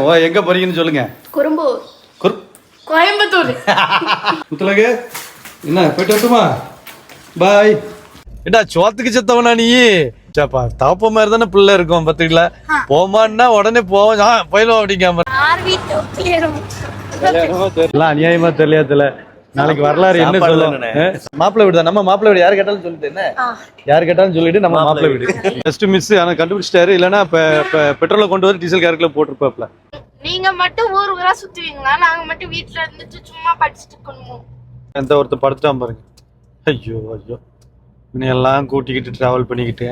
ஓ எங்க போறீங்கன்னு சொல்லுங்க. குறும்பூர். கோயம்புத்தூர். முத்துலகு என்ன போயிட்டு வரட்டுமா? பாய். ஏடா சோத்துக்கு செத்தவனா நீ? சாப்பா தாப்ப மாதிரி தானே பிள்ளை இருக்கும் பத்துக்கல. போமான்னா உடனே போவோம். போயிடும் கிளியரும் எல்லாம் அநியாயமா தெரியல நாளைக்கு வரலாறு என்ன தானே. மாப்பிள்ளை வீடு தான். நம்ம மாப்பிள்ளை வீடு யார் கேட்டாலும் சொல்லிட்டு என்ன? யார் கேட்டாலும் சொல்லிட்டு நம்ம மாப்பிள்ளை வீடு. ஜஸ்ட் மிஸ் ஆனா கண்டுபிடிச்சிட்டாரு. இல்லைன்னா இப்ப இப்ப பெட்ரோலை கொண்டு வந்து டீசல் கேரக்ல போட்டிருப்பாப்ல நீங்க மட்டும் ஊர் ஊரா சுத்துவீங்களா? நாங்க மட்டும் வீட்ல இருந்துட்டு சும்மா படிச்சுட்டு இருக்கணுமோ? எந்த ஒருத்தர் படுத்துட்டான் பாருங்க. ஐயோ ஐயோ. எல்லாம் கூட்டிக்கிட்டு டிராவல் பண்ணிக்கிட்டு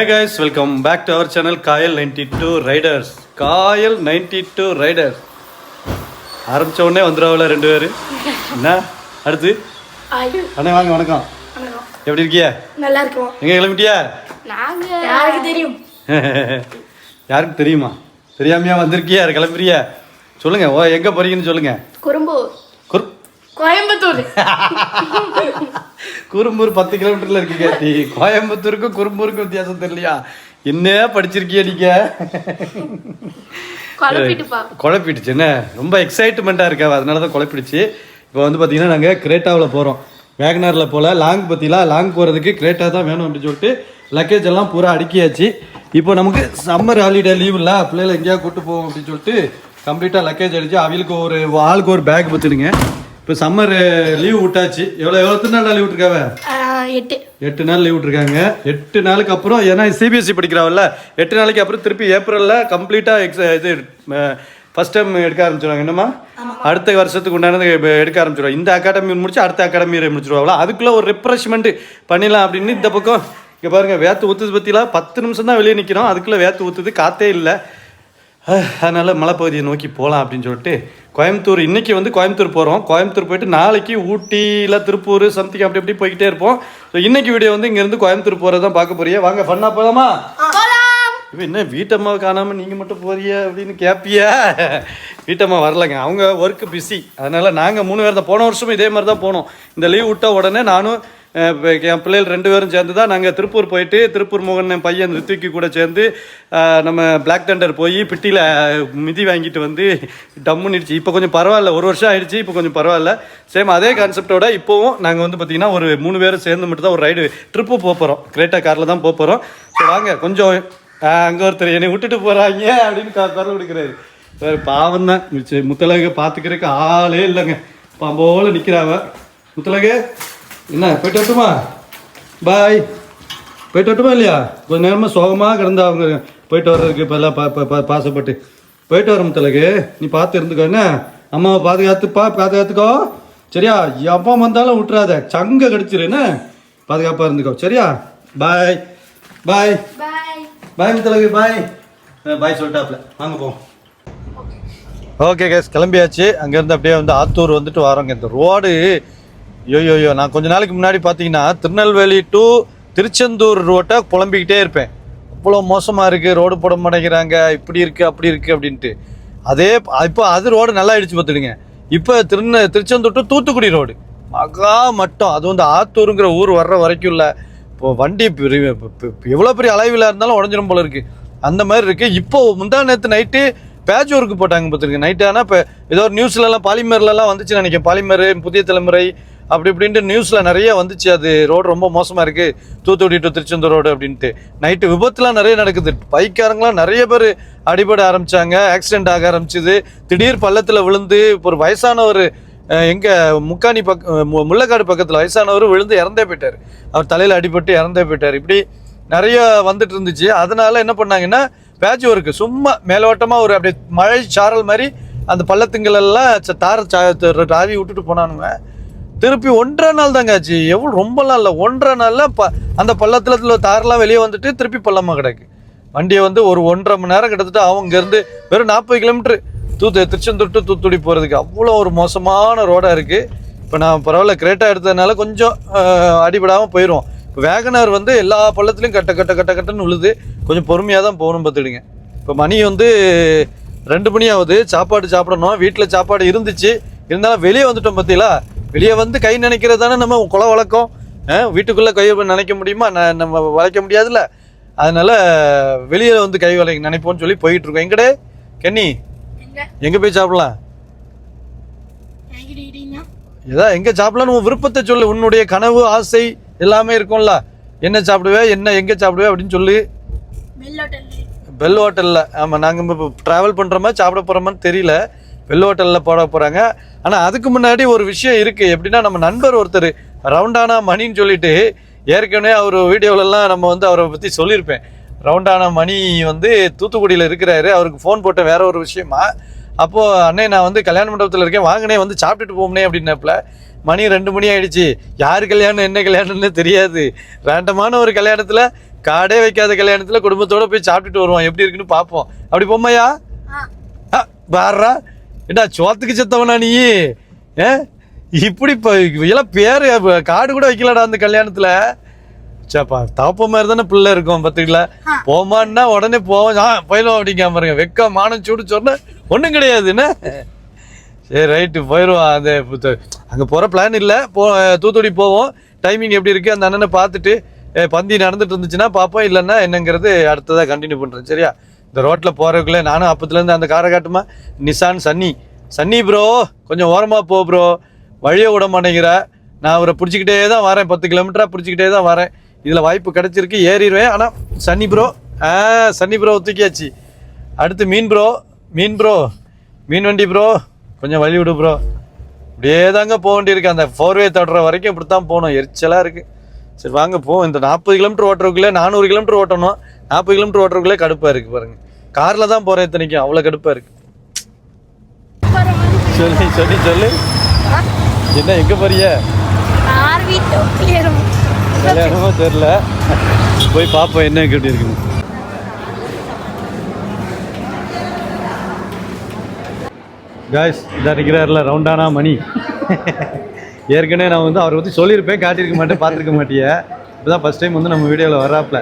hey guys welcome back to our channel Kayal ninety two riders Kayal ninety two riders ஆரம்பிச்ச உடனே வந்துடுவாங்கள ரெண்டு பேர். என்ன? அடுத்து? அண்ணே வாங்க வணக்கம். எப்படி இருக்கிய? நல்லா இருக்கும் எங்க கிளம்பிட்டியா? நாங்க யாருக்கு தெரியும்? யாருக்கு தெரியுமா? தெரியாமையா வந்திருக்கியா? கிளம்புறியா? சொல்லுங்க ஓ எங்க போறீங்கன்னு சொல்லுங்க. குறும்பூர். கோயம்புத்தூர். குறும்பூர் பத்து கிலோமீட்டர்ல இருக்கு கேட்டி கோயம்புத்தூருக்கும் குறும்பூருக்கும் வித்தியாசம் தெரியலையா? என்ன படிச்சிருக்கிய நீங்க? குழப்பிடுச்சு என்ன? ரொம்ப எக்ஸைட்மெண்ட்டாக இருக்கா அதனால தான் குழப்பிடுச்சு. இப்போ வந்து பார்த்தீங்கன்னா நாங்கள் கிரேட்டாவில் போகிறோம் வேகனாரில் போல லாங் பற்றிலாம் லாங் போகிறதுக்கு கிரேட்டா தான் வேணும் அப்படின்னு சொல்லிட்டு லக்கேஜ் எல்லாம் பூரா அடுக்கியாச்சு. இப்போ நமக்கு சம்மர் ஹாலிடே லீவ் இல்லை பிள்ளைகளை எங்கேயா கூட்டு போவோம் அப்படின்னு சொல்லிட்டு கம்ப்ளீட்டாக லக்கேஜ் அடிச்சு அவளுக்கு ஒரு ஆளுக்கு ஒரு பேக் பத்துடுங்க இப்போ சம்மர் லீவ் விட்டாச்சு. எவ்வளோ எவ்வளோ நாள் லீவ் விட்டுருக்காவ? எட்டு. எட்டு நாள் லீவ் விட்டுருக்காங்க. எட்டு நாளுக்கு அப்புறம் ஏன்னா சிபிஎஸ்சி படிக்கிறாவல்ல எட்டு நாளைக்கு அப்புறம் திருப்பி ஏப்ரலில் கம்ப்ளீட்டாக எக்ஸ இது ஃபர்ஸ்ட் டைம் எடுக்க ஆரம்பிச்சிருவாங்க. என்னம்மா? அடுத்த வருஷத்துக்கு உண்டானது எடுக்க ஆரம்பிச்சிருவாங்க. இந்த அகாடமி முடிச்சு அடுத்த அகாடமி முடிச்சிருவாங்களா? அதுக்குள்ளே ஒரு ரிஃப்ரெஷ்மெண்ட் பண்ணிடலாம் அப்படின்னு இந்த பக்கம். இங்கே பாருங்க வேத்து ஊற்றுது பற்றிலாம் பத்து நிமிஷம் தான் வெளியே நிற்கிறோம் அதுக்குள்ளே வேத்து ஊற்றுது காற்றே இல்லை. அதனால் மலைப்பகுதியை நோக்கி போகலாம் அப்படின்னு சொல்லிட்டு கோயம்புத்தூர் இன்னைக்கு வந்து கோயம்புத்தூர் போகிறோம் கோயம்புத்தூர் போயிட்டு நாளைக்கு ஊட்டி இல்லை திருப்பூர் சம்திங் அப்படி அப்படி போய்கிட்டே இருப்போம். ஸோ இன்னைக்கு வீடியோ வந்து இங்கேருந்து கோயம்புத்தூர் போகிறது தான் பார்க்க போறியே வாங்க ஃபன்னா போகலாமா இப்போ என்ன வீட்டம்மா காணாமல் நீங்கள் மட்டும் போறிய அப்படின்னு கேட்பியா வீட்டம்மா வரலைங்க. அவங்க ஒர்க்கு பிஸி அதனால் நாங்கள் மூணு பேர் தான். போன வருஷமும் இதே மாதிரி தான் போனோம். இந்த லீவ் விட்ட உடனே நானும் என் பிள்ளைகள் ரெண்டு பேரும் சேர்ந்து தான் நாங்கள் திருப்பூர் போயிட்டு திருப்பூர் மோகன் என் பையன் ரித்விக்கு கூட சேர்ந்து நம்ம பிளாக் தண்டர் போய் பிட்டியில் மிதி வாங்கிட்டு வந்து டம்முன்னுடுச்சு இப்போ கொஞ்சம் பரவாயில்ல ஒரு வருஷம் ஆயிடுச்சு இப்போ கொஞ்சம் பரவாயில்ல. சேம் அதே கான்செப்டோட இப்போவும் நாங்கள் வந்து பார்த்திங்கன்னா ஒரு மூணு பேரும் சேர்ந்து மட்டும் தான் ஒரு ரைடு ட்ரிப்பு போக போகிறோம் கிரேட்டா காரில் தான் போக போகிறோம் ஸோ வாங்க கொஞ்சம் அங்கே ஒருத்தர் என்னை விட்டுட்டு போகிறாங்க அப்படின்னு குரல் கொடுக்குறாரு வேறு பாவம் தான். முத்தலக பார்த்துக்கிறதுக்கு ஆளே இல்லைங்க. பாம்போல நிற்கிறாவ முத்தலகை என்ன போயிட்டு வரட்டுமா? பாய் போயிட்டு வரட்டுமா இல்லையா? கொஞ்ச நேரமாக சோகமாக கிடந்தா அவங்க போயிட்டு வர்றதுக்கு இப்போ எல்லாம் பா பா- பாசப்பட்டு. போயிட்டு வர முத்தலகு. நீ பார்த்து இருந்துக்கோ என்ன? அம்மாவை பாதுகாத்துப்பா பாதுகாத்துக்கோ. சரியா? எப்போ வந்தாலும் விட்டுறாத. சங்க கடிச்சிரு என்ன? பாதுகாப்பாக இருந்துக்கோ. சரியா? பாய் பாய் பாய் பாய் முத்தலகு பாய் பாய் சொல்லிட்டாப்ல. வாங்க போவோம். ஓகே கேஸ் கிளம்பியாச்சு. அங்கேருந்து அப்படியே வந்து ஆத்தூர் வந்துட்டு வரோங்க. இந்த ரோடு ஐயோ ஐயோ நான் கொஞ்ச நாளைக்கு முன்னாடி பார்த்தீங்கன்னா திருநெல்வேலி டு திருச்செந்தூர் ரோட்டை புலம்பிக்கிட்டே இருப்பேன். அவ்வளோ மோசமாக இருக்குது ரோடு போட மாட்டேங்கிறாங்க இப்படி இருக்குது அப்படி இருக்குது அப்படின்ட்டு. அதே இப்போ அது ரோடு நல்லா ஆயிடுச்சு பார்த்துடுங்க. இப்போ திருநெ திருச்செந்தூர் டு தூத்துக்குடி ரோடு மகா மட்டம். அது வந்து ஆத்தூருங்கிற ஊர் வர்ற வரைக்கும் இல்லை. இப்போ வண்டி எவ்வளோ பெரிய அளவில் இருந்தாலும் உடஞ்சிரும் போல இருக்குது அந்த மாதிரி இருக்குது இப்போ முந்தா நேற்று நைட்டு பேட்ச் ஒர்க்கு போட்டாங்க பார்த்துருக்கு நைட்டு ஆனால் இப்போ ஏதோ ஒரு நியூஸ்லலாம் பாலிமர்லலாம் வந்துச்சு நினைக்கிறேன். பாலிமர் புதிய தலைமுறை அப்படி இப்படின்ட்டு நியூஸில் நிறைய வந்துச்சு. அது ரோடு ரொம்ப மோசமாக இருக்குது தூத்துக்குடி டு திருச்செந்தூர் ரோடு அப்படின்ட்டு. நைட்டு விபத்துலாம் நிறைய நடக்குது. பைக்காரங்களாம் நிறைய பேர் அடிபட ஆரம்பிச்சாங்க. ஆக்சிடென்ட் ஆக ஆரம்பிச்சுது. திடீர் பள்ளத்தில் விழுந்து இப்போ ஒரு வயசான ஒரு முக்காணி பக் மு- முள்ளக்காடு பக்கத்தில் வயசானவர் விழுந்து இறந்தே போயிட்டார். அவர் தலையில் அடிபட்டு இறந்தே போயிட்டார். இப்படி நிறைய வந்துட்டு இருந்துச்சு. அதனால என்ன பண்ணாங்கன்னா பேட்ச் ஒர்க்கு சும்மா மேலோட்டமாக ஒரு அப்படியே மழை சாரல் மாதிரி அந்த பள்ளத்துங்களெல்லாம் ச- தார சா- ராவி விட்டுட்டு போனானுங்க. திருப்பி ஒன்றரை நாள் தாங்க ஆச்சு. எவ்வளோ ரொம்பலாம் இல்லை ஒன்றரை நாளில் ப அந்த பள்ளத்தில் தாரெலாம் வெளியே வந்துட்டு திருப்பி பள்ளமாக கிடக்கு. வண்டியை வந்து ஒரு ஒன்றரை மணி நேரம் கிட்டத்தட்ட அவங்க வெறும் நாற்பது கிலோமீட்ரு தூத்து திருச்செந்தூர் டு தூத்துக்குடி போகிறதுக்கு அவ்வளோ ஒரு மோசமான ரோடாக இருக்குது இப்போ நான் பரவாயில்ல கிரேட்டாக எடுத்ததுனால கொஞ்சம் அடிபடாமல் போயிடுவோம் இப்போ வேகனார் வந்து எல்லா பள்ளத்துலையும் கட்ட கட்ட கட்ட கட்டன்னு உழுது கொஞ்சம் பொறுமையாக தான் போகணும் பார்த்துடுங்க இப்போ மணி வந்து ரெண்டு மணி ஆகுது. சாப்பாடு சாப்பிடணும். வீட்டில் சாப்பாடு இருந்துச்சு. இருந்தாலும் வெளியே வந்துட்டோம் பார்த்தீங்களா? வெளியே வந்து கை நினைக்கிறது தானே நம்ம குல வழக்கம். வீட்டுக்குள்ள கை நினைக்க முடியுமா? நம்ம வளைக்க முடியாதுல்ல? அதனால வெளியே வந்து கை வளை நினைப்போம்னு சொல்லி போயிட்டு இருக்கோம். எங்கடே? கென்னி? எங்க? போய் சாப்பிடலாம்? ஏதா எங்க சாப்பிடலாம்னு உன் விருப்பத்தை சொல்லு. உன்னுடைய கனவு ஆசை எல்லாமே இருக்கும்ல. என்ன சாப்பிடுவே? என்ன எங்க சாப்பிடுவே? அப்படின்னு சொல்லி. பெல் ஹோட்டலில் ஆமாம் நாங்கள் இப்போ ட்ராவல் பண்ணுறோமா சாப்பிட போகிறோமான்னு தெரியல. பெல் ஹோட்டலில் போட போகிறாங்க ஆனால் அதுக்கு முன்னாடி ஒரு விஷயம் இருக்குது எப்படின்னா நம்ம நண்பர் ஒருத்தர் ரவுண்டானா மணின்னு சொல்லிட்டு ஏற்கனவே அவர் வீடியோலலாம் நம்ம வந்து அவரை பற்றி சொல்லியிருப்பேன். ரவுண்டானா மணி வந்து தூத்துக்குடியில் இருக்கிறாரு. அவருக்கு ஃபோன் போட்டேன் வேற ஒரு விஷயமா அப்போது அண்ணே நான் வந்து கல்யாண மண்டபத்தில் இருக்கேன். வாங்கினே வந்து சாப்பிட்டுட்டு போகணே அப்படின்னப்பல மணி ரெண்டு மணி ஆயிடுச்சு. யார் கல்யாணம் என்ன கல்யாணம்னு தெரியாது. ரேண்டமான ஒரு கல்யாணத்தில் காடே வைக்காத கல்யாணத்தில் குடும்பத்தோட போய் சாப்பிட்டுட்டு வருவோம். எப்படி இருக்குன்னு பார்ப்போம் அப்படி போம்மையா? ஆ. ஏடா சோத்துக்கு செத்தவனா நீ? ஏ? இப்படி இப்போ எல்லாம் பேர் காடு கூட வைக்கலடா அந்த கல்யாணத்தில். சாப்பா தவப்ப மாதிரி தானே பிள்ளை இருக்கும் பத்துக்கல போமான்னா உடனே போவோம். ஆ போயிடும் அப்படிங்க பாருங்க. வெக்க மானம் சூடு சொன்ன ஒன்றும் கிடையாது என்ன? சரி ரைட்டு போயிடுவோம் அந்த அங்கே போகிற பிளான் இல்லை. போ தூத்துக்குடி போவோம். டைமிங் எப்படி இருக்குது அந்த அண்ணனை பார்த்துட்டு பந்தி நடந்துட்டு இருந்துச்சுன்னா பார்ப்போம். இல்லைன்னா என்னங்கிறது அடுத்ததாக கண்டினியூ பண்ணுறேன் சரியா? இந்த ரோட்டில் போகிறதுக்குள்ளே நானும் அப்பத்துலேருந்து அந்த காரை காட்டுமா? நிசான் சன்னி. சன்னி ப்ரோ கொஞ்சம் ஓரமாக போ ப்ரோ வழியை விட மாட்டேங்கிற. நான் அவரை பிடிச்சிக்கிட்டே தான் வரேன். பத்து கிலோமீட்டராக பிடிச்சிக்கிட்டே தான் வரேன். இதில் வாய்ப்பு கிடச்சிருக்கு ஏறிடுவேன். ஆனால் சன்னி ப்ரோ ஆ சன்னி ப்ரோ தூக்கியாச்சு அடுத்து மீன் ப்ரோ மீன் ப்ரோ மீன் வண்டி ப்ரோ கொஞ்சம் வழி விடு ப்ரோ இப்படியே தாங்க போக வேண்டியிருக்கு. அந்த ஃபோர்வே தடுற வரைக்கும் இப்படி தான் போகணும். எரிச்சலாக இருக்குது சரி வாங்க போவோம். இந்த நாற்பது கிலோமீட்டர் ஓட்டுறதுக்குள்ளே நானூறு கிலோமீட்டர் ஓட்டணும். நாற்பது கிலோமீட்டர் ஓட்டுறதுக்குள்ளே கடுப்பாக இருக்குது பாருங்க. காரில் தான் போகிறேன் இத்தனைக்கும் அவ்வளோ கடுப்பாக இருக்குது சொல்லி சொல்லி சொல்லு. என்ன எங்கே போறிய கல்யாணமோ தெரில போய் பார்ப்போம் என்ன எப்படி இருக்குன்னு. காய்ஸ் இதாக இருக்கிறார்ல ரவுண்டானா மணி. ஏற்கனவே நான் வந்து அவரை பற்றி சொல்லியிருப்பேன் காட்டியிருக்க மாட்டேன் பார்த்துருக்க மாட்டிய. இப்போ தான் ஃபஸ்ட் டைம் வந்து நம்ம வீடியோவில் வர்றாப்புல.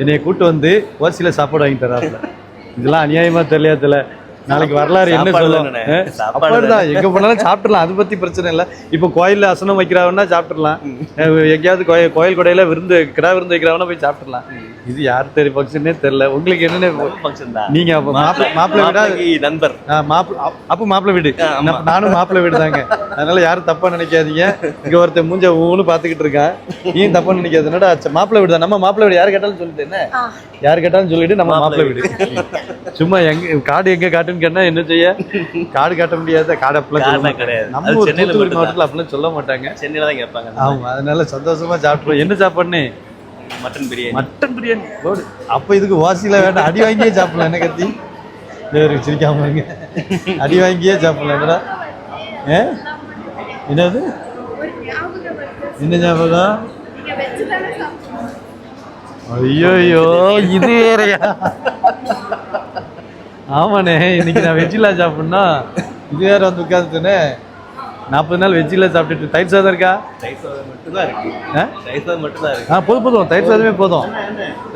என்னைய கூட்டு வந்து ஓசியில் சாப்பாடு வாங்கி தராப்புல. இதெல்லாம் அநியாயமாக தெரியல தெரியல நாளைக்கு வரலாறு என்ன? அஹ், சாப்பாடு சாப்பாடு தான்? எங்கே போனாலும் சாப்பிட்றலாம் அதை பற்றி பிரச்சனை இல்லை. இப்போ கோயிலில் அசனம் வைக்கிறாங்கன்னா சாப்பிட்றலாம் எங்கேயாவது கோயில் கோயில் கொடையில் விருந்து கிடா விருந்து வைக்கிறாங்கன்னா போய் சாப்பிட்றலாம் இது யார் தெரிய ஃபங்க்ஷனே தெரில உங்களுக்கு என்னென்ன ஃபங்க்ஷன் தான். நீங்கள் அப்போ மாப்பிள்ளை மாப்பிள்ளை வீடா? நண்பர். ஆ, மாப்பிள அப்- அப்போ மாப்பிள்ளை வீடு. நான் நானும் மாப்பிள்ளை வீடு தாங்க. அதனால யாரும் தப்பா நினைக்காதீங்க. இங்க ஒருத்தன் மூஞ்ச ஊன்னு பாத்துக்கிட்டு இருக்கான். தப்பா நினைக்காது. என்னடா அச்ச, மாப்பிள்ளை வீடு தான். நம்ம மாப்பிள்ளை வீடு. யார் கேட்டாலும் சொல்லிட்டு என்ன? யார் கேட்டாலும் சொல்லிட்டு நம்ம மாப்பிள்ளை வீடு. சும்மா எங்க காடு எங்க காட்டுன்னு கேட்டா என்ன செய்ய? காடு காட்ட முடியாத காடு அப்படிலாம் சொல்ல காடுலாம் மாட்டாங்க. கிடையாது. நம்ம சென்னையில. மாவட்டத்துல அப்படிலாம் சொல்ல மாட்டாங்க. சென்னையில தான் கேட்பாங்க. ஆமா அதனால சந்தோஷமா சாப்பிடுவோம் என்ன சாப்பாடுன்னு? மட்டன் பிரியாணி. மட்டன் பிரியாணி. போடு அப்ப இதுக்கு வாசியில வேண்டாம் அடி வாங்கியே சாப்பிடலாம் என்ன கத்தி? வேறு சிரிக்காம இருங்க. அடி வாங்கியே சாப்பிடலாம் என்னடா? ஏ? என்னது? என்ன ஞாபகம்? ஐயோ ஐயோ இது வேறயா? ஆமாண்ணே இன்னைக்கு நான் வெஜ்ஜில் சாப்பிட்னா இது வேற வந்து உட்காந்துட்டுனே நாற்பது நாள் வெஜ்ஜில் சாப்பிட்டுட்டு தயிர் சாதம் இருக்கா? தயிர் சாதம் மட்டும் தான் இருக்கு. ஆ? தயிர் சாதம் மட்டும் தான் இருக்கு. ஆ போதும் போதும். தயிர் சாதமே போதும்.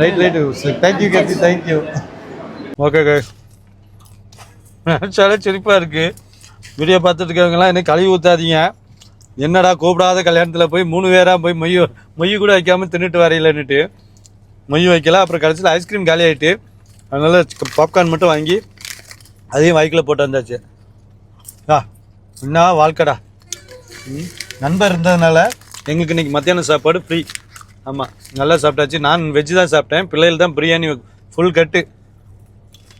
ரைட் ரைட்டு தேங்க்யூ கத்தி தேங்க்யூ ஓகே கே நினச்சாலே சிரிப்பாக இருக்குது வீடியோ பார்த்துட்டு இருக்கவங்கலாம் என்ன கழுவி ஊற்றாதீங்க என்னடா கூப்பிடாத கல்யாணத்தில் போய் மூணு பேராக போய் மொய் மொய் கூட வைக்காமல் தின்னுட்டு வரையிலன்னுட்டு. மொய் வைக்கல அப்புறம் கடைசியில் ஐஸ்கிரீம் காலி ஆகிட்டு அதனால பாப்கார்ன் மட்டும் வாங்கி அதையும் வாய்க்கில் போட்டு வந்தாச்சு. ஆ என்ன வாழ்க்கடா. ம், நண்பர் இருந்ததுனால எங்களுக்கு இன்னைக்கு மத்தியானம் சாப்பாடு ஃப்ரீ ஆமாம் நல்லா சாப்பிட்டாச்சு. நான் வெஜ்ஜு தான் சாப்பிட்டேன். பிள்ளைகள் தான் பிரியாணி ஃபுல் கட்டு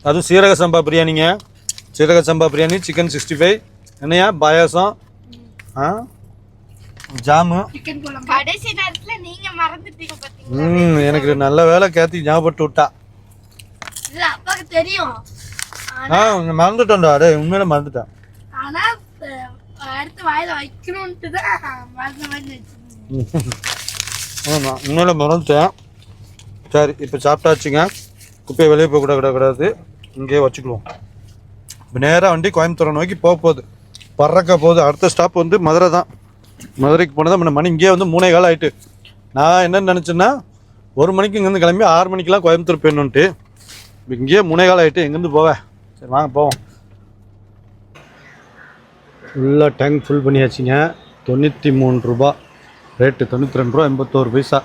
அதுவும் சீரக சம்பா பிரியாணிங்க. சீரக சம்பா பிரியாணி சிக்கன் சிக்ஸ்டி ஃபைவ் என்னையா பாயாசம்? ஆ? ஜாமு? ம் எனக்கு நல்ல வேலை கேத்தி ஞாபகப்பட்டு விட்டா. தெரியும். ஆ மறந்துட்டோம்டா. அடே உண்மையில மறந்துட்டேன். அடுத்து வாயில வைக்கணும்ட்டு தான் மறந்த மாதிரி ஆமாம் உண்மையில மறந்துட்டேன் சரி இப்போ சாப்பிட்டாச்சுங்க குப்பையை வெளியே போக கூட கூடாது இங்கேயே வச்சுக்குவோம் இப்போ நேராக வண்டி கோயம்புத்தூரை நோக்கி போக போகுது பறக்க போகுது அடுத்த ஸ்டாப் வந்து மதுரை தான் மதுரைக்கு போனதான் நம்ம மணி இங்கேயே வந்து மூணே காலம் ஆயிட்டு நான் என்னென்னு நினச்சேன்னா ஒரு மணிக்கு இங்கேருந்து கிளம்பி ஆறு மணிக்கெலாம் கோயம்புத்தூர் போயிடணுன்ட்டு இப்போ இங்கேயே மூணே காலம் ஆகிட்டு எங்கேருந்து போவேன் சரி வாங்க போவோம் ஃபுல்லாக டேங்க் ஃபுல் பண்ணியாச்சுங்க. தொண்ணூற்றி மூணு ரூபா. ரேட்டு தொண்ணூற்றி ரெண்டு ரூபா எண்பத்தோரு பைசா.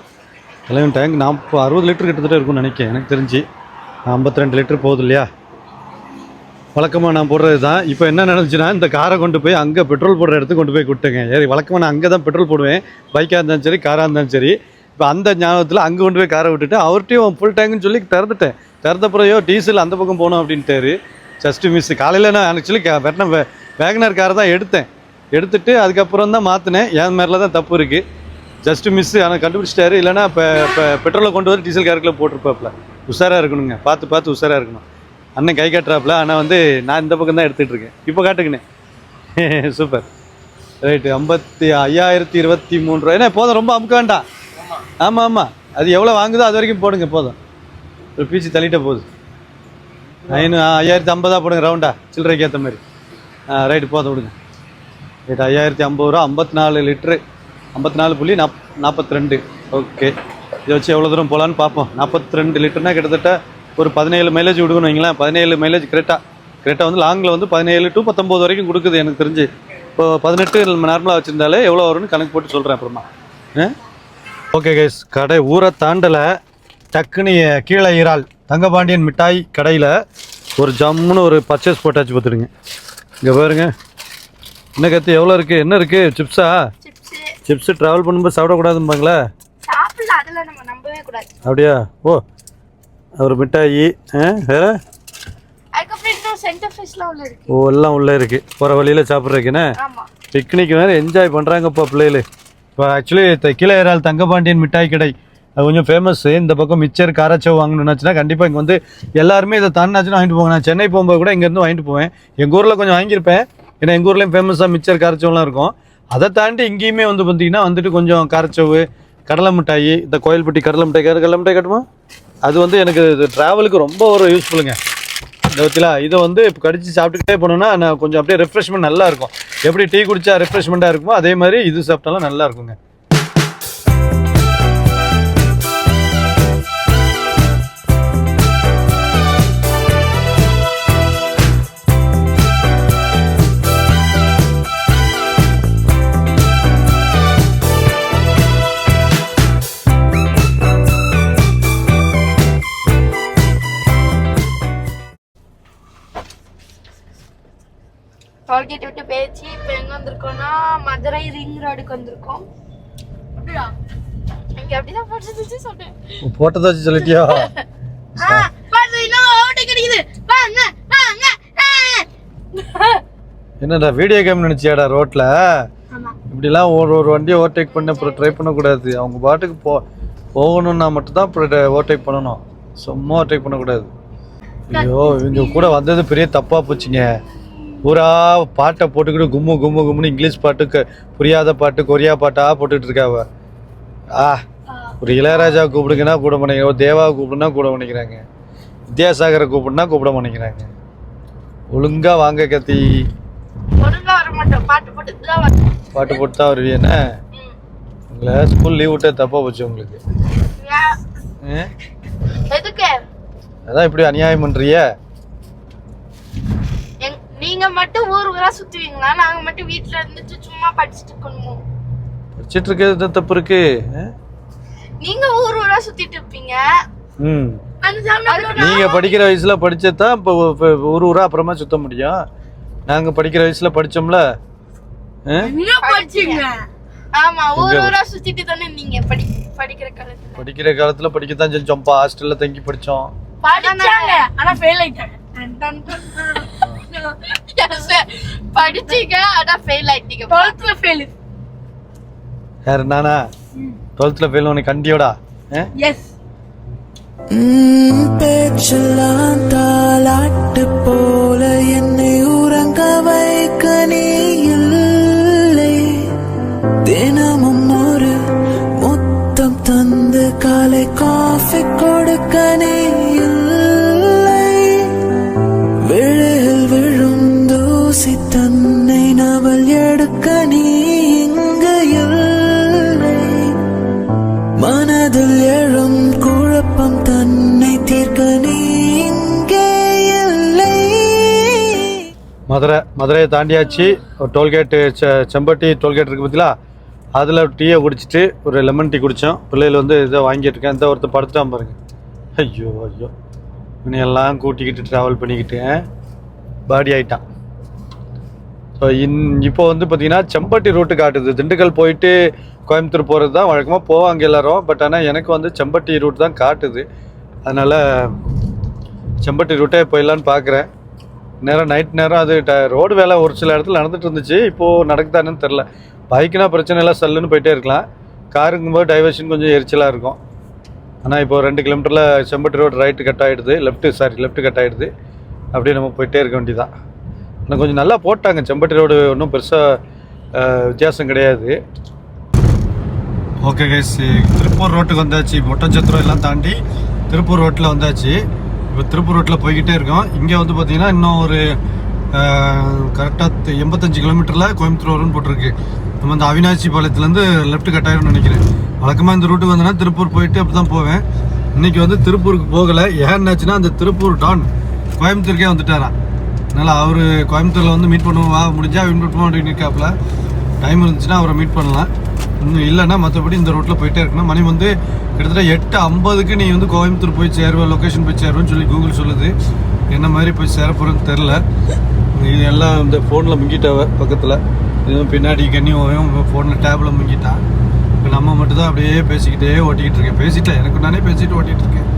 தலைவன் டேங்க் நாற்பது அறுபது லிட்டர் கிட்டத்தட்ட இருக்கும்னு நினைக்கிறேன். எனக்கு தெரிஞ்சு. ஐம்பத்தி ரெண்டு லிட்டர் போகுது இல்லையா? வழக்கமாக நான் போடுறது தான் இப்போ என்ன நடந்துச்சுன்னா இந்த காரை கொண்டு போய் அங்கே பெட்ரோல் போடுற இடத்துக்கு கொண்டு போய் விட்டுங்க ஏறி வழக்கமாக நான் அங்கே தான் பெட்ரோல் போடுவேன். பைக்காக இருந்தாலும் சரி காராக இருந்தாலும் சரி. இப்போ அந்த ஞாபகத்தில் அங்கே கொண்டு போய் காரை விட்டுட்டு அவர்கிட்டையும் ஃபுல் டேங்குன்னு சொல்லி திறந்துட்டேன். திறந்த பிறகு டீசல் அந்த பக்கம் போகணும் அப்படின்ட்டாரு. ஜஸ்ட்டு மிஸ் காலையில் நான் ஆக்சுவலி வெட்டின வேகனர் காரை தான் எடுத்தேன். எடுத்துட்டு அதுக்கப்புறம் தான் மாற்றினேன் என் மேலே தான் தப்பு இருக்குது ஜஸ்ட் மிஸ் ஆனால் கண்டுபிடிச்சிட்டாரு. இல்லைன்னா இப்போ இப்போ பெட்ரோலை கொண்டு வந்து டீசல் காருக்குள்ளே போட்டிருப்பாப்புல. உஷாராக இருக்கணுங்க. பார்த்து பார்த்து உஷாராக இருக்கணும். அண்ணன் கை காட்டுறாப்புல. ஆனால் வந்து நான் இந்த பக்கம் தான் எடுத்துகிட்டு இருக்கேன். இப்போ காட்டுங்கண்ணே சூப்பர் ரைட்டு ஐம்பத்தி ஐயாயிரத்தி இருபத்தி மூணு ரூபா ஏன்னா போதும். ரொம்ப அமுக்க வேண்டாம் ஆமாம் ஆமாம் அது எவ்வளோ வாங்குதோ அது வரைக்கும் போடுங்க போதும். ஒரு பீச்சு தள்ளிட்ட போகுது ஐநூறு ஐயாயிரத்தி ஐம்பதா போடுங்க ரவுண்டா சில்லறைக்கு ஏற்ற மாதிரி. ரைட்டு போதும் விடுங்க ரைட் ஐயாயிரத்தி ஐம்பது ரூபா ஐம்பத்தி நாலு லிட்ரு ஐம்பத்தி நாலு புள்ளி நாப் நாற்பத்தி ரெண்டு ஓகே. இதை வச்சு எவ்வளோ தூரம் போகலான்னு பார்ப்போம். நாற்பத்தி ரெண்டு லிட்டர்னா கிட்டத்தட்ட ஒரு பதினேழு மைலேஜ் விடுக்கணும் வைங்களேன். பதினேழு மைலேஜ் கரெக்டாக கரெக்டாக வந்து லாங்கில் வந்து பதினேழு டு பத்தொம்போது வரைக்கும் கொடுக்குது எனக்கு தெரிஞ்சு. இப்போ பதினெட்டு நார்மலாக வச்சுருந்தாலே எவ்வளோ வரும்னு கணக்கு போட்டு சொல்கிறேன் அப்புறமா. ஓகே கைஸ் கடை ஊரை தாண்டலை டக்குனு கீழே ஈரால். தங்கபாண்டியன் மிட்டாய் கடையில் ஒரு ஜம்முன்னு ஒரு பர்ச்சேஸ் போட்டாச்சு பார்த்துடுங்க. இங்கே பாருங்க. என்ன கத்து எவ்வளோ இருக்குது என்ன இருக்குது சிப்ஸா? சிப்ஸ். ட்ராவல் பண்ணும்போது சாப்பிடக்கூடாதும்பாங்களே? அப்படியா? ஓ ஒரு மிட்டாயி வேற? ஓ எல்லாம் உள்ளே இருக்குது போகிற வழியில் சாப்பிட்றதுக்குன்னு? ஆமா. பிக்னிக் வேறு என்ஜாய் பண்ணுறாங்கப்பா பிள்ளைகளு. இப்போ ஆக்சுவலி கீழே ஏறால் தங்கபாண்டியன் மிட்டாய் கடை. அது கொஞ்சம் ஃபேமஸ் இந்த பக்கம் மிச்சர் காராச்சவ் வாங்கணும்னாச்சுன்னா கண்டிப்பாக இங்கே வந்து எல்லாருமே இதை தாண்டாச்சுன்னா வாங்கிட்டு போங்க. நான் சென்னை போகும்போது கூட இங்கேருந்து வாங்கிட்டு போவேன். எங்கள் ஊரில் கொஞ்சம் வாங்கியிருப்பேன். ஏன்னா எங்கள் ஊர்லேயும் ஃபேமஸாக மிச்சர் காரச்சவெலாம் இருக்கும். அதை தாண்டி இங்கேயுமே வந்து பார்த்தீங்கன்னா வந்துட்டு கொஞ்சம் காரச்சவு கடலை மிட்டாய் இந்த கோயில்பட்டி கடலை மிட்டாய் கடலை மிட்டாய் கட்டுமா? அது வந்து எனக்கு ட்ராவலுக்கு ரொம்ப ஒரு யூஸ்ஃபுல்லுங்க இந்த வச்சுலா இதை வந்து இப்போ கடிச்சு சாப்பிட்டுக்கிட்டே போனோம்னா நான் கொஞ்சம் அப்படியே ரெஃப்ரெஷ்மெண்ட் நல்லாயிருக்கும் எப்படி டீ குடித்தா ரெஃப்ரெஷ்மெண்ட்டாக இருக்குமோ அதே மாதிரி இது சாப்பிட்டாலும் நல்லா இருக்குங்க. டோல்கேட் விட்டு பேச்சு இப்போ எங்க வந்திருக்கோம்னா மதுரை ரிங் ரோடுக்கு வந்திருக்கோம். அப்படியா? இங்க அப்படிதான் போட்டு போட்டதை வச்சு சொல்லிட்டியா. என்னடா வீடியோ கேம் நினச்சியாடா ரோட்டில் ஆமா. இப்படிலாம் ஒரு ஒரு வண்டியை ஓவர்டேக் பண்ண அப்புறம் ட்ரை பண்ணக்கூடாது. அவங்க பாட்டுக்கு போ போகணுன்னா மட்டும்தான் அப்புறம் ஓவர்டேக் பண்ணணும். சும்மா ஓவர்டேக் பண்ணக்கூடாது. ஐயோ இவங்க கூட வந்தது பெரிய தப்பாக போச்சுங்க. பூரா பாட்டை போட்டுக்கிட்டு கும்மு கும்மு கும்முன்னு இங்கிலீஷ் பாட்டுக்கு புரியாத பாட்டு கொரியா பாட்டா போட்டுட்டு இருக்காவ ஆ ஒரு இளையராஜா கூப்பிடுங்கன்னா கூட மாட்டேங்கிறாங்க ஒரு தேவா கூப்பிடுனா கூட மாட்டேங்கிறாங்க. வித்யாசாகரை கூப்பிடுனா கூப்பிட மாட்டேங்கிறாங்க. ஒழுங்கா வாங்க கத்தி. பாட்டு போட்டு தான் பாட்டு போட்டு ம். உங்களை ஸ்கூல் லீவ் விட்டே தப்பா போச்சு உங்களுக்கு. அதான் இப்படி அநியாயம் பண்றிய எங்- நீங்க மட்டும் ஊர் ஊரா சுத்துவீங்களா? நாங்க மட்டும் வீட்ல இருந்துட்டு சும்மா படிச்சுட்டு இருக்கணுமோ? படிச்சிட்டு இருக்கிறது தான் தப்பு இருக்கு? நீங்க ஊர் ஊரா சுத்திட்டு இருப்பீங்க. ம். நீங்க படிக்கிற வயசுல படிச்சதான் இப்போ இப்போ ஊர் ஊரா அப்புறமா சுத்த முடியும். நாங்க படிக்கிற வயசுல படிச்சோம்ல? ஆ? படிச்சீங்க. ஆமா ஊர் ஊரா? சுத்திட்டு தானே நீங்க படி படிக்கிற காலத்துல. படிக்கிற காலத்துல படிக்கத்தான் செஞ்சோம்ப்பா ஹாஸ்டல்ல தங்கி படிச்சோம். படிச்சாங்க. ஆனா ஃபெயில் ஆயிட்டாங்க. படிச்சீங்க ஆனா ஃபெயில் ஆயிட்டீங்க டுவெல்த்ல ஃபெயில் யாரு நானா டுவெல்த்ல ஃபெயில் உனக்கு கண்டியோடா? எஸ் உம் மதுரை மதுரையை தாண்டியாச்சு. ஒரு டோல்கேட்டு செ செம்பட்டி டோல்கேட் இருக்குது பார்த்தீங்களா அதில் டீயை குடிச்சிட்டு ஒரு லெமன் டீ குடித்தோம் பிள்ளைகள் வந்து இதை வாங்கிட்டு இருக்கேன் இந்த ஒருத்தர் படுத்துட்டான் பாருங்க. ஐயோ ஐயோ. இவனையெல்லாம் கூட்டிக்கிட்டு ட்ராவல் பண்ணிக்கிட்டு பாடி ஆகிட்டான் ஸோ இன் இப்போ வந்து பார்த்திங்கன்னா செம்பட்டி ரூட்டு காட்டுது. திண்டுக்கல் போயிட்டு கோயம்புத்தூர் போகிறது தான் வழக்கமாக போவாங்க எல்லாரும். பட் ஆனால் எனக்கு வந்து செம்பட்டி ரூட் தான் காட்டுது. அதனால் செம்பட்டி ரூட்டே போயிடலான்னு பார்க்குறேன் நேரம் நைட் நேரம் அது ரோடு வேலை ஒரு சில இடத்துல நடந்துட்டு இருந்துச்சு. இப்போது நடக்குதான்னு தெரில பைக்குனா பிரச்சனை இல்லை சல்லுன்னு போயிட்டே இருக்கலாம். காருங்கும்போது டைவர்ஷன் கொஞ்சம் எரிச்சலாக இருக்கும். ஆனால் இப்போ ரெண்டு கிலோமீட்டரில் செம்பட்டி ரோடு ரைட்டு கட் ஆகிடுது லெஃப்ட்டு சாரி லெஃப்ட் கட் ஆகிடுது அப்படியே நம்ம போயிட்டே இருக்க வேண்டியதான் ஆனால் கொஞ்சம் நல்லா போட்டாங்க. செம்பட்டி ரோடு ஒன்றும் பெருசாக வித்தியாசம் கிடையாது. ஓகே கைஸ் திருப்பூர் ரோட்டுக்கு வந்தாச்சு. ஒட்டச்சத்திரம் எல்லாம் தாண்டி திருப்பூர் ரோட்டில் வந்தாச்சு. இப்போ திருப்பூர் ரோட்டில் போய்கிட்டே இருக்கோம். இங்கே வந்து பார்த்தீங்கன்னா இன்னும் ஒரு கரெக்டாக எண்பத்தஞ்சு கிலோமீட்டரில் கோயம்புத்தூர் வரும்னு போட்டிருக்கு. நம்ம இந்த அவினாசி பாளையத்துலேருந்து லெஃப்ட் கட் ஆயிரும்னு நினைக்கிறேன். வழக்கமாக இந்த ரூட்டு வந்தேன்னா திருப்பூர் போயிட்டு அப்படி தான் போவேன். இன்னைக்கு வந்து திருப்பூருக்கு போகலை. ஏன்னாச்சுன்னா அந்த திருப்பூர் டான் கோயம்புத்தூருக்கே வந்துட்டாரான் அதனால் அவர் கோயம்புத்தூரில் வந்து மீட் பண்ணுவோம் வா முடிஞ்சா மீட் பண்ணுவோம் அப்படின்னு இருக்காப்புல. டைம் இருந்துச்சுன்னா அவரை மீட் பண்ணலாம். இன்னும் இல்லைன்னா மற்றபடி இந்த ரோட்டில் போயிட்டே இருக்கணும். மணி வந்து கிட்டத்தட்ட எட்டு ஐம்பதுக்கு நீ வந்து கோயம்புத்தூர் போய் சேருவ லொக்கேஷன் போய் சேருவேன்னு சொல்லி கூகுள் சொல்லுது. என்ன மாதிரி போய் சேர போகிறேன்னு தெரில இது எல்லாம் இந்த ஃபோனில் முங்கிட்டவ பக்கத்தில். இதுவும் பின்னாடி கன்னியும் ஃபோனில் டேபில் முங்கிட்டான் இப்போ நம்ம மட்டும்தான் அப்படியே பேசிக்கிட்டே ஓட்டிக்கிட்டு இருக்கேன். பேசிட்டேன். எனக்கு நானே பேசிட்டு ஓட்டிகிட்டு இருக்கேன்.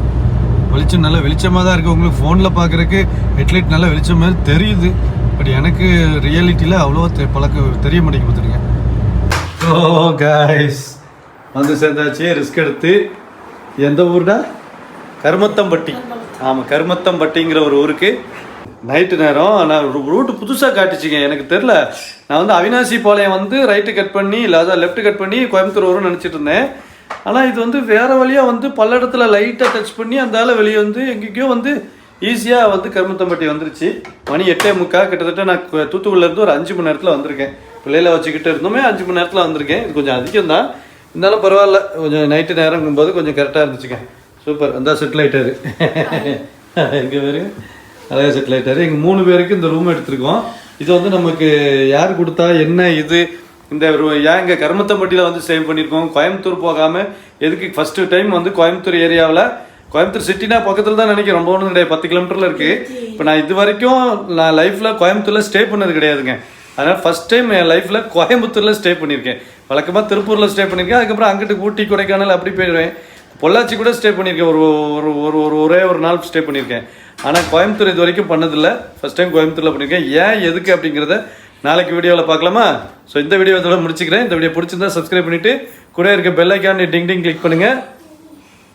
வெளிச்சம் நல்லா வெளிச்சமாக தான் இருக்குது உங்களுக்கு ஃபோனில் பார்க்குறக்கு ஹெட்லைட் நல்லா வெளிச்சம் மாதிரி தெரியுது. பட் எனக்கு ரியாலிட்டியில் அவ்வளோ தெ- பழக்க தெரிய மாட்டேங்குது பார்த்துருக்கேன் ஓ கைஸ் oh, வந்து சேர்ந்தாச்சு ரிஸ்க் எடுத்து. எந்த ஊர்டா? கருமத்தம்பட்டி. ஆமாம் கருமத்தம்பட்டிங்கிற ஒரு ஊருக்கு. நைட்டு நேரம். நான் ரூட்டு புதுசாக காட்டிச்சிங்க. எனக்கு தெரில நான் வந்து அவினாசி பாளையம் வந்து ரைட்டு கட் பண்ணி இல்லை அதான் லெஃப்ட் கட் பண்ணி கோயம்புத்தூர் வரும்னு நினச்சிட்டு இருந்தேன். ஆனால் இது வந்து வேறு வழியாக வந்து பல்லடத்தில் லைட்டாக டச் பண்ணி அந்த ஆள் வெளியே வந்து எங்கேயோ வந்து ஈஸியாக வந்து கருமத்தம்பட்டி வந்துருச்சு. மணி எட்டே முக்கா கிட்டத்தட்ட நான் கு- தூத்துக்குடியிலேருந்து ஒரு அஞ்சு மணி நேரத்தில் வந்திருக்கேன். பிள்ளையில வச்சுக்கிட்டு இருந்தோமே அஞ்சு மணி நேரத்தில் வந்திருக்கேன். இது கொஞ்சம் அதிகம் தான் இருந்தாலும் பரவாயில்ல கொஞ்சம் நைட்டு நேரங்கும்போது கொஞ்சம் கரெக்டாக இருந்துச்சுங்க. சூப்பர் அந்த செட்டில் ஆயிட்டாரு. எங்கே பேர்? அழகாக செட்டில் ஆயிட்டாரு. எங்கள் மூணு பேருக்கு இந்த ரூம் எடுத்திருக்கோம். இது வந்து நமக்கு யார் கொடுத்தா என்ன இது? இந்த ஏன் இங்கே கருமத்தம்பட்டியில் வந்து சேவ் பண்ணியிருக்கோம்? கோயம்புத்தூர் போகாமல் எதுக்கு ஃபஸ்ட்டு டைம் வந்து கோயம்புத்தூர் ஏரியாவில்? கோயம்புத்தூர் சிட்டினா பக்கத்தில் தான் நினைக்கிறேன். ரொம்ப ஒன்றும் கிடையாது. பத்து கிலோமீட்டரில் இருக்குது இப்போ நான் இது வரைக்கும் நான் லைஃப்பில் கோயம்புத்தூரில் ஸ்டே பண்ணது கிடையாதுங்க. அதனால் ஃபஸ்ட் டைம் என் லைஃப்பில் கோயம்புத்தூரில் ஸ்டே பண்ணியிருக்கேன். வழக்கமாக திருப்பூரில் ஸ்டே பண்ணியிருக்கேன். அதுக்கப்புறம் அங்கிட்டு ஊட்டி கொடைக்கானல் அப்படி போயிடுவேன் பொள்ளாச்சி கூட ஸ்டே பண்ணியிருக்கேன். ஒரு ஒரு ஒரு ஒரு ஒரே ஒரு நாள் ஸ்டே பண்ணியிருக்கேன். ஆனால் கோயம்புத்தூர் இது வரைக்கும் பண்ணதில்லை. ஃபஸ்ட் டைம் கோயம்புத்தூரில் பண்ணியிருக்கேன். ஏன் எதுக்கு அப்படிங்கிறத நாளைக்கு வீடியோவில் பார்க்கலாமா? ஸோ இந்த வீடியோ இதோட முடிச்சுக்கிறேன். இந்த வீடியோ பிடிச்சிருந்தா சப்ஸ்கிரைப் பண்ணிவிட்டு கூட இருக்க bell icon ding ding click பண்ணுங்கள்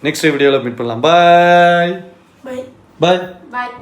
நெக்ஸ்ட் வீடியோவில் மீட் பண்ணலாம். பாய் பை பாய் பாய்